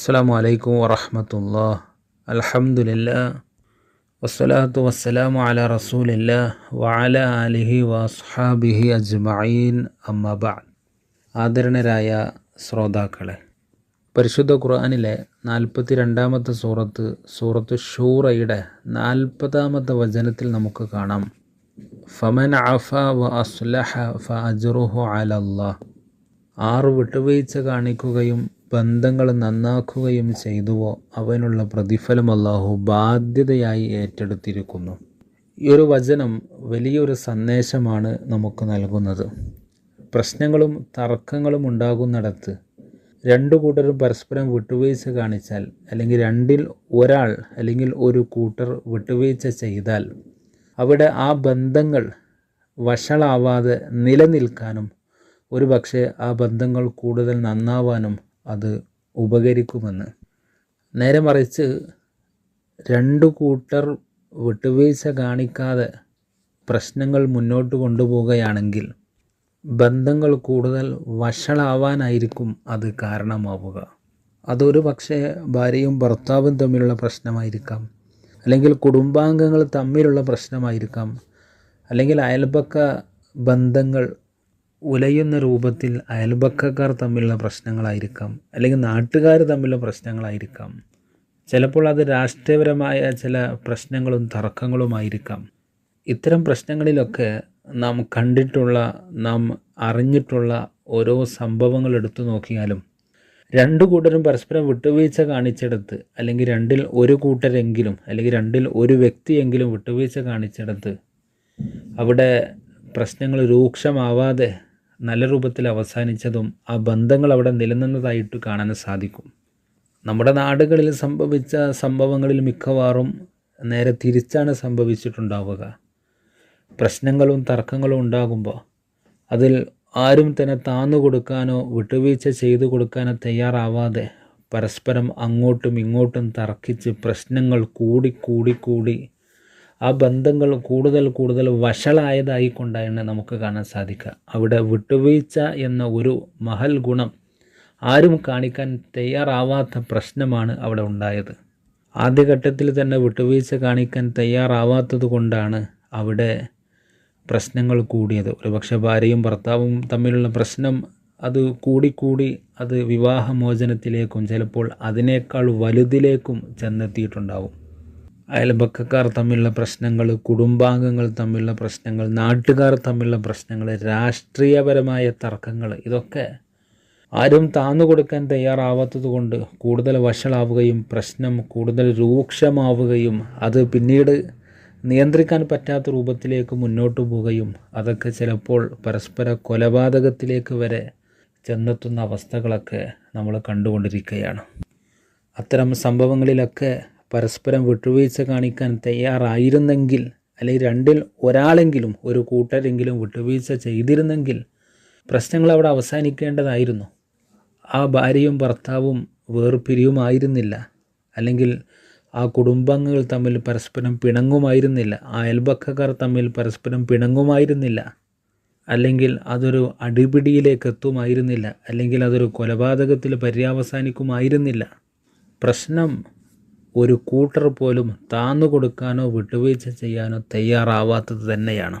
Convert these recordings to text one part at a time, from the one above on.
അസ്സാം വലൈക്കും വറഹമത്തല്ലാ അലഹമുല്ല വസ്സലാത്തു വസ്സലാമു അല റസൂലില്ല വഅല അലിഹി വസ്ഹാബിഹി അജ്മഈൻ. അമ്മബാൽ ആദരണരായ ശ്രോതാക്കളെ പരിശുദ്ധ ഖുർആാനിലെ നാൽപ്പത്തി രണ്ടാമത്തെ സൂറത്ത് സൂറത്ത് ഷൂറയുടെ നാൽപ്പതാമത്തെ വചനത്തിൽ നമുക്ക് കാണാം. ഫമൻ അഫ വ അസ്ലഹ ഫ അജ്റുഹു അലല്ലാ ആറ് വിട്ടുവീഴ്ച കാണിക്കുകയും ബന്ധങ്ങൾ നന്നാക്കുകയും ചെയ്തുവോ അവനുള്ള പ്രതിഫലം അല്ലാഹു ബാധ്യതയായി ഏറ്റെടുത്തിരിക്കുന്നു. ഈ ഒരു വചനം വലിയൊരു സന്ദേശമാണ് നമുക്ക് നൽകുന്നത്. പ്രശ്നങ്ങളും തർക്കങ്ങളും ഉണ്ടാകുന്നിടത്ത് രണ്ടു കൂട്ടരും പരസ്പരം വിട്ടുവീഴ്ച കാണിച്ചാൽ അല്ലെങ്കിൽ രണ്ടിൽ ഒരാൾ അല്ലെങ്കിൽ ഒരു കൂട്ടർ വിട്ടുവീഴ്ച ചെയ്താൽ അവിടെ ആ ബന്ധങ്ങൾ വഷളാവാതെ നിലനിൽക്കാനും ഒരു പക്ഷേ ആ ബന്ധങ്ങൾ കൂടുതൽ നന്നാവാനും അത് ഉപകരിക്കുമെന്ന്. നേരെ മറിച്ച് രണ്ടു കൂട്ടർ വിട്ടുവീഴ്ച കാണിക്കാതെ പ്രശ്നങ്ങൾ മുന്നോട്ട് കൊണ്ടുപോവുകയാണെങ്കിൽ ബന്ധങ്ങൾ കൂടുതൽ വഷളാവാനായിരിക്കും അത് കാരണമാവുക. അതൊരു പക്ഷേ ഭാര്യയും ഭർത്താവും തമ്മിലുള്ള പ്രശ്നമായിരിക്കാം. അല്ലെങ്കിൽ കുടുംബാംഗങ്ങൾ തമ്മിലുള്ള പ്രശ്നമായിരിക്കാം. അല്ലെങ്കിൽ അയൽപക്ക ബന്ധങ്ങൾ ഉലയുന്ന രൂപത്തിൽ അയൽപക്കക്കാർ തമ്മിലുള്ള പ്രശ്നങ്ങളായിരിക്കാം അല്ലെങ്കിൽ നാട്ടുകാർ തമ്മിലുള്ള പ്രശ്നങ്ങളായിരിക്കാം. ചിലപ്പോൾ അത് രാഷ്ട്രീയപരമായ ചില പ്രശ്നങ്ങളും തർക്കങ്ങളുമായിരിക്കാം. ഇത്തരം പ്രശ്നങ്ങളിലൊക്കെ നാം കണ്ടിട്ടുള്ള നാം അറിഞ്ഞിട്ടുള്ള ഓരോ സംഭവങ്ങൾ എടുത്തു നോക്കിയാലും രണ്ടു കൂട്ടരും പരസ്പരം വിട്ടുവീഴ്ച കാണിച്ചെടുത്ത് അല്ലെങ്കിൽ രണ്ടിൽ ഒരു കൂട്ടരെങ്കിലും അല്ലെങ്കിൽ രണ്ടിൽ ഒരു വ്യക്തിയെങ്കിലും വിട്ടുവീഴ്ച കാണിച്ചെടുത്ത് അവിടെ പ്രശ്നങ്ങൾ രൂക്ഷമാവാതെ നല്ല രൂപത്തിൽ അവസാനിച്ചതും ആ ബന്ധങ്ങൾ അവിടെ നിലനിന്നതായിട്ട് കാണാൻ സാധിക്കും. നമ്മുടെ നാടുകളിൽ സംഭവിച്ച സംഭവങ്ങളിൽ മിക്കവാറും നേരെ തിരിച്ചാണ് സംഭവിച്ചിട്ടുണ്ടാവുക. പ്രശ്നങ്ങളും തർക്കങ്ങളും ഉണ്ടാകുമ്പോൾ അതിൽ ആരും തന്നെ താന്നു കൊടുക്കാനോ വിട്ടുവീഴ്ച ചെയ്തു കൊടുക്കാനോ തയ്യാറാവാതെ പരസ്പരം അങ്ങോട്ടും ഇങ്ങോട്ടും തർക്കിച്ച് പ്രശ്നങ്ങൾ കൂടി കൂടി കൂടി ആ ബന്ധങ്ങൾ കൂടുതൽ കൂടുതൽ വഷളായതായി കൊണ്ടാണ് നമുക്ക് കാണാൻ സാധിക്കുക. അവിടെ വിട്ടുവീഴ്ച എന്ന ഒരു മഹൽ ഗുണം ആരും കാണിക്കാൻ തയ്യാറാവാത്ത പ്രശ്നമാണ് അവിടെ ഉണ്ടായത്. ആദ്യഘട്ടത്തിൽ തന്നെ വിട്ടുവീഴ്ച കാണിക്കാൻ തയ്യാറാവാത്തത് കൊണ്ടാണ് അവിടെ പ്രശ്നങ്ങൾ കൂടിയത്. ഒരുപക്ഷെ ഭാര്യയും ഭർത്താവും തമ്മിലുള്ള പ്രശ്നം അത് കൂടിക്കൂടി അത് വിവാഹമോചനത്തിലേക്കും ചിലപ്പോൾ അതിനേക്കാൾ വലുതിലേക്കും ചെന്നെത്തിയിട്ടുണ്ടാവും. അയൽപക്കക്കാർ തമ്മിലുള്ള പ്രശ്നങ്ങൾ കുടുംബാംഗങ്ങൾ തമ്മിലുള്ള പ്രശ്നങ്ങൾ നാട്ടുകാർ തമ്മിലുള്ള പ്രശ്നങ്ങൾ രാഷ്ട്രീയപരമായ തർക്കങ്ങൾ ഇതൊക്കെ ആരും താന്നു കൊടുക്കാൻ തയ്യാറാവാത്തത് കൊണ്ട് കൂടുതൽ വഷളാവുകയും പ്രശ്നം കൂടുതൽ രൂക്ഷമാവുകയും അത് പിന്നീട് നിയന്ത്രിക്കാൻ പറ്റാത്ത രൂപത്തിലേക്ക് മുന്നോട്ട് പോവുകയും അതൊക്കെ ചിലപ്പോൾ പരസ്പര കൊലപാതകത്തിലേക്ക് വരെ ചെന്നെത്തുന്ന അവസ്ഥകളൊക്കെ നമ്മൾ കണ്ടുകൊണ്ടിരിക്കുകയാണ്. അത്തരം സംഭവങ്ങളിലൊക്കെ പരസ്പരം വിട്ടുവീഴ്ച കാണിക്കാൻ തയ്യാറായിരുന്നെങ്കിൽ അല്ലെങ്കിൽ രണ്ടിൽ ഒരാളെങ്കിലും ഒരു കൂട്ടരെങ്കിലും വിട്ടുവീഴ്ച ചെയ്തിരുന്നെങ്കിൽ പ്രശ്നങ്ങൾ അവിടെ അവസാനിക്കേണ്ടതായിരുന്നു. ആ ഭാര്യയും ഭർത്താവും വേർപിരിയുമായിരുന്നില്ല. അല്ലെങ്കിൽ ആ കുടുംബങ്ങൾ തമ്മിൽ പരസ്പരം പിണങ്ങുമായിരുന്നില്ല. ആ അയൽപക്കക്കാർ തമ്മിൽ പരസ്പരം പിണങ്ങുമായിരുന്നില്ല. അല്ലെങ്കിൽ അതൊരു അടിപിടിയിലേക്ക് എത്തുമായിരുന്നില്ല. അല്ലെങ്കിൽ അതൊരു കൊലപാതകത്തിൽ പര്യവസാനിക്കുമായിരുന്നില്ല. പ്രശ്നം ഒരു കൂട്ടർ പോലും താന്നു കൊടുക്കാനോ വിട്ടുവീഴ്ച ചെയ്യാനോ തയ്യാറാവാത്തത് തന്നെയാണ്.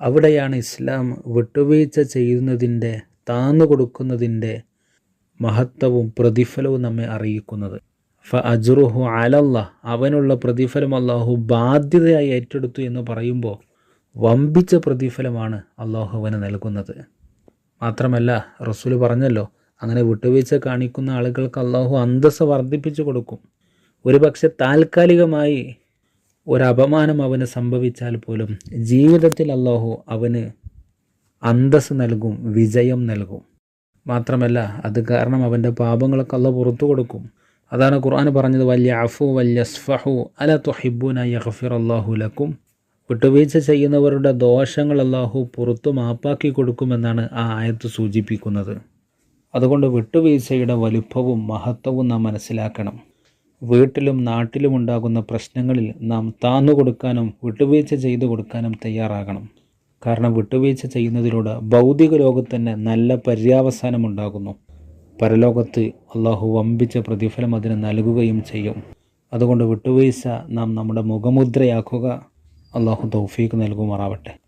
അവിടെയാണ് ഇസ്ലാം വിട്ടുവീഴ്ച ചെയ്യുന്നതിന്റെ താന്നു കൊടുക്കുന്നതിന്റെ മഹത്വവും പ്രതിഫലവും നമ്മെ അറിയിക്കുന്നത്. ഫ അജുറുഹു അലല്ല അവനുള്ള പ്രതിഫലം അള്ളാഹു ബാധ്യതയായി ഏറ്റെടുത്തു എന്ന് പറയുമ്പോൾ വമ്പിച്ച പ്രതിഫലമാണ് അള്ളാഹു അവന് നൽകുന്നത്. മാത്രമല്ല റസൂൽ പറഞ്ഞല്ലോ അങ്ങനെ വിട്ടുവീഴ്ച കാണിക്കുന്ന ആളുകൾക്ക് അള്ളാഹു അന്തസ്സ് വർദ്ധിപ്പിച്ചു കൊടുക്കും. ഒരുപക്ഷെ താൽക്കാലികമായി ഒരപമാനം അവന് സംഭവിച്ചാൽ പോലും ജീവിതത്തിൽ അള്ളാഹു അവന് അന്തസ് നൽകും വിജയം നൽകും. മാത്രമല്ല അത് കാരണം അവന്റെ പാപങ്ങളൊക്കെ അള്ള പുറത്തു കൊടുക്കും. അതാണ് ഖുർആൻ പറഞ്ഞത് വലിയ അഫു വലിയ സ്ഫഹു അല തൊഹിബുന യഹഫിർ അള്ളാഹു ലക്കും. വിട്ടുവീഴ്ച ചെയ്യുന്നവരുടെ ദോഷങ്ങൾ അള്ളാഹു പുറത്തു മാപ്പാക്കി കൊടുക്കുമെന്നാണ് ആ ആയത്ത് സൂചിപ്പിക്കുന്നത്. അതുകൊണ്ട് വിട്ടുവീഴ്ചയുടെ വലുപ്പവും മഹത്വവും നാം മനസ്സിലാക്കണം. വീട്ടിലും നാട്ടിലും ഉണ്ടാകുന്ന പ്രശ്നങ്ങളിൽ നാം താന്നു കൊടുക്കാനും വിട്ടുവീഴ്ച ചെയ്തു കൊടുക്കാനും തയ്യാറാകണം. കാരണം വിട്ടുവീഴ്ച ചെയ്യുന്നതിലൂടെ ഭൗതിക ലോകത്ത് തന്നെ നല്ല പര്യാവസാനം ഉണ്ടാകുന്നു. പരലോകത്ത് അള്ളാഹു വമ്പിച്ച പ്രതിഫലം അതിന് നൽകുകയും ചെയ്യും. അതുകൊണ്ട് വിട്ടുവീഴ്ച നാം നമ്മുടെ മുഖമുദ്രയാക്കുക. അള്ളാഹു തൗഫീഖ് നൽകുമാറാവട്ടെ.